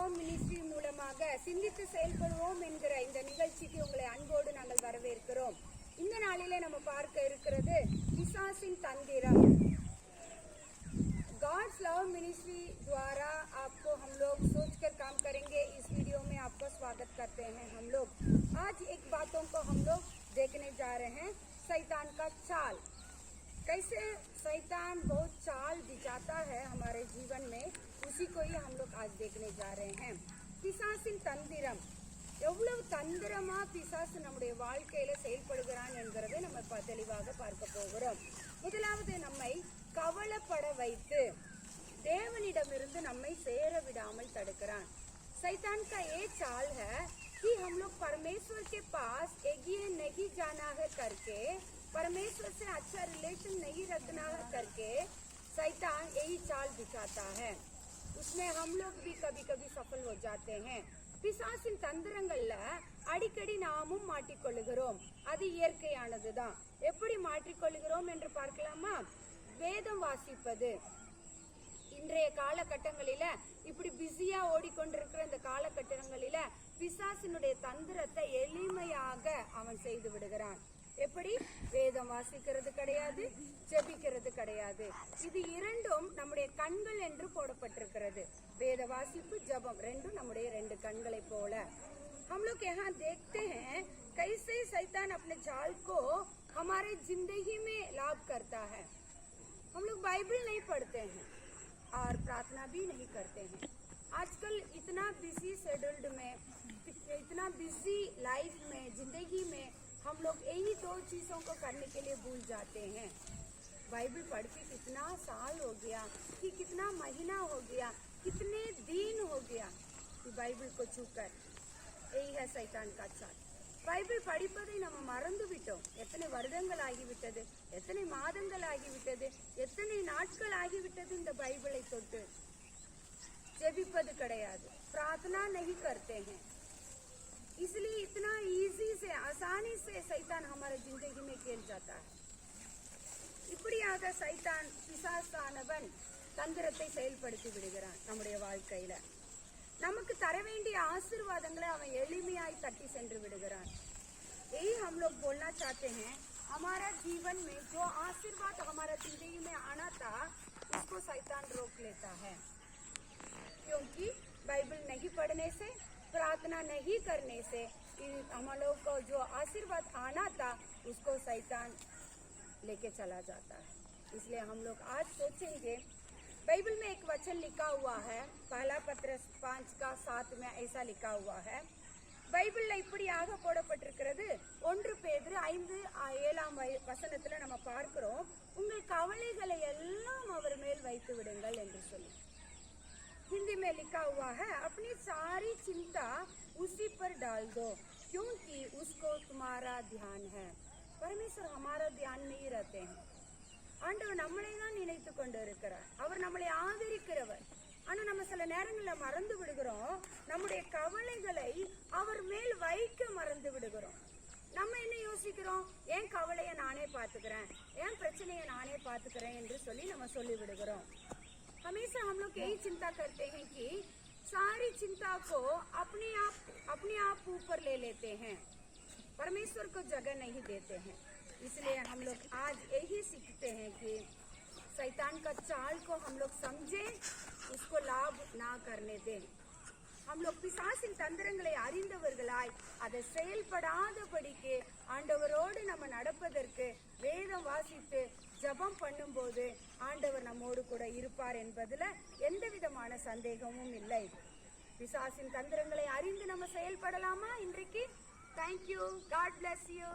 Love ministry மூலமாக சிந்தித்து செயல்படுவோம் என்கிற இந்த நிகழ்ச்சிக்கு உங்களை அன்போடு நாங்கள் வரவேற்கிறோம் இந்த நாளிலே நம்ம பார்க்க இருக்கிறது பிசாசின் தந்திரம் गॉड्स लव मिनिस्ट्री द्वारा आपको हम लोग सोचकर कैसे शैतान बहुत चाल दिखाता है हमारे जीवन में उसी को ही हम लोग आज देखने जा रहे हैं பிசாசின் தந்திரம் எவ்வளவு தந்திரமா பிசாசு நம்முடைய வாழ்க்கையில செயல்படுகிறான் என்கிறதை நம்ம ப- தெளிவாக பார்க்க போகிறோம் முதலாவது நம்மை கவலைப்பட வைத்து தேவனிடமிருந்து நம்மை சேர விடாமல் தடுக்கிறான் शैतान का ये चाल है कि हम लोग परमेश्वर के पास एगिए नहीं जाना है करके परमेश्वर से अच्छा रिलेशन नहीं रखना है करके शैतान यही चाल दिखाता है उसमें हम लोग भी कभी कभी सफल हो जाते हैं பிசாசின் தந்திரங்கள்ல அடிக்கடி நாமும் மாட்டிக்கொள்ளுகிறோம் அது இயற்கையானதுதான் எப்படி மாட்டிக்கொள்ளுகிறோம் என்று பார்க்கலாமா வேதம் வாசிப்பது இன்றைய காலகட்டங்களில இப்படி பிஸியா ஓடிக்கொண்டிருக்கிற இந்த காலகட்டங்களில பிசாசினுடைய தந்திரத்தை எளிமையாக அவன் செய்து விடுகிறான் எப்படி வேதம் வாசிக்கிறது கிடையாது ஜெபிக்கிறது கிடையாது இது இரண்டும் நம்முடைய கண்கள் என்று போடப்பட்டிருக்கிறது வேத வாசிப்பு ஜெபம் ரெண்டும் நம்முடைய ரெண்டு கண்களை போல हम लोग यहाँ देखते हैं कैसे शैतान अपने जाल को हमारे जिंदगी में लाभ करता है हम लोग बाइबल नहीं पढ़ते हैं और प्रार्थना भी नहीं करते हैं आजकल इतना बिजी शेड्यूल्ड में इतना बिजी लाइफ में जिंदगी में हम लोग यही दो चीजों को करने के लिए भूल जाते हैं बाइबल पढ़ के कितना साल हो गया कि कितना महीना हो गया कितने दिन हो गया कि बाइबल को छूकर यही है சைத்தான் का चाल பைபிள் படிப்பதை நம்ம மறந்து விட்டோம் எத்தனை வருடங்கள் ஆகிவிட்டது எத்தனை மாதங்கள் ஆகிவிட்டது எத்தனை நாட்கள் ஆகிவிட்டது இந்த பைபிளை தொட்டு ஜெபிப்பது கிடையாது प्रार्थना नहीं करते हैं इसलिए इतना इजी से आसानी से शैतान हमारे जिंदगी में खेल जाता है இப்படியாக சைத்தான் பிசாசானவன் தந்திரத்தை செயல்படுத்தி விடுகிறான் நம்முடைய வாழ்க்கையில நமக்கு தர வேண்டிய ஆசீர்வாதங்களை அவன் எளிமையாய் தட்டி சென்று விடுகிறான் यही हम लोग बोलना चाहते हैं हमारा जीवन में जो आशीर्वाद हमारा जिंदगी में आना था उसको शैतान रोक लेता है क्योंकि बाइबल नहीं पढ़ने से प्रार्थना नहीं करने से इन- हम लोग को जो आशीर्वाद आना था उसको शैतान लेके चला जाता है इसलिए हम लोग आज सोचेंगे बाइबल में एक वचन लिखा हुआ है पहला पत्र पांच का सात में ऐसा लिखा हुआ है பைபிள்ல இப்படியாக போடப்பட்டிருக்கிறது ஒன்று பேதுரு ஐந்து ஆ, ஏழாம் வய- வசனத்துல நம்ம பார்க்கிறோம் உங்கள் கவலைகளை எல்லாம் அவர் மேல் வைத்து விடுங்கள் என்று சொல்லி हिंदी में लिखा हुआ है अपनी सारी चिंता उसी पर डाल दो क्योंकि उसको तुम्हारा ध्यान है परमेश्वर हमारा ध्यान में ही रहते हैं ஆண்டவர் நம்மளை தான் நினைத்து கொண்டு இருக்கிறார் அவர் நம்மளை ஆதரிக்கிறவர் ஆனா நம்ம சில நேரங்கள்ல மறந்து விடுகிறோம் நம்முடைய கவலைகளை அவர் மேல் வைக்க மறந்து விடுகிறோம் நம்ம என்ன யோசிக்கிறோம் என் கவலையை நானே பாத்துக்கிறேன் என் பிரச்சனையை நானே பாத்துக்கிறேன் என்று சொல்லி நம்ம சொல்லி விடுகிறோம் हमेशा हम लोग यही चिंता करते हैं कि सारी चिंता को अपने आप अपने आप ऊपर ले लेते हैं परमेश्वर को जगह नहीं देते हैं इसलिए हम लोग आज यही सीखते हैं कि शैतान का चाल को हम लोग समझें उसको लाभ ना करने दें हम लोग பிசாசின் தந்திரங்களை அறிந்தவர்களாய் அதை செயல்படாதபடிக்கு ஆண்டவரோடு நம்ம நடப்பதற்கு வேதம் வாசித்து ஜபம் பண்ணும்போது ஆண்டவர் நம்மோடு கூட இருப்பார் என்பதில் எந்த விதமான சந்தேகமும் இல்லை. பிசாசின் தந்திரங்களை அறிந்து நம்ம செயல்படலாமா இன்றைக்கு? Thank you God bless you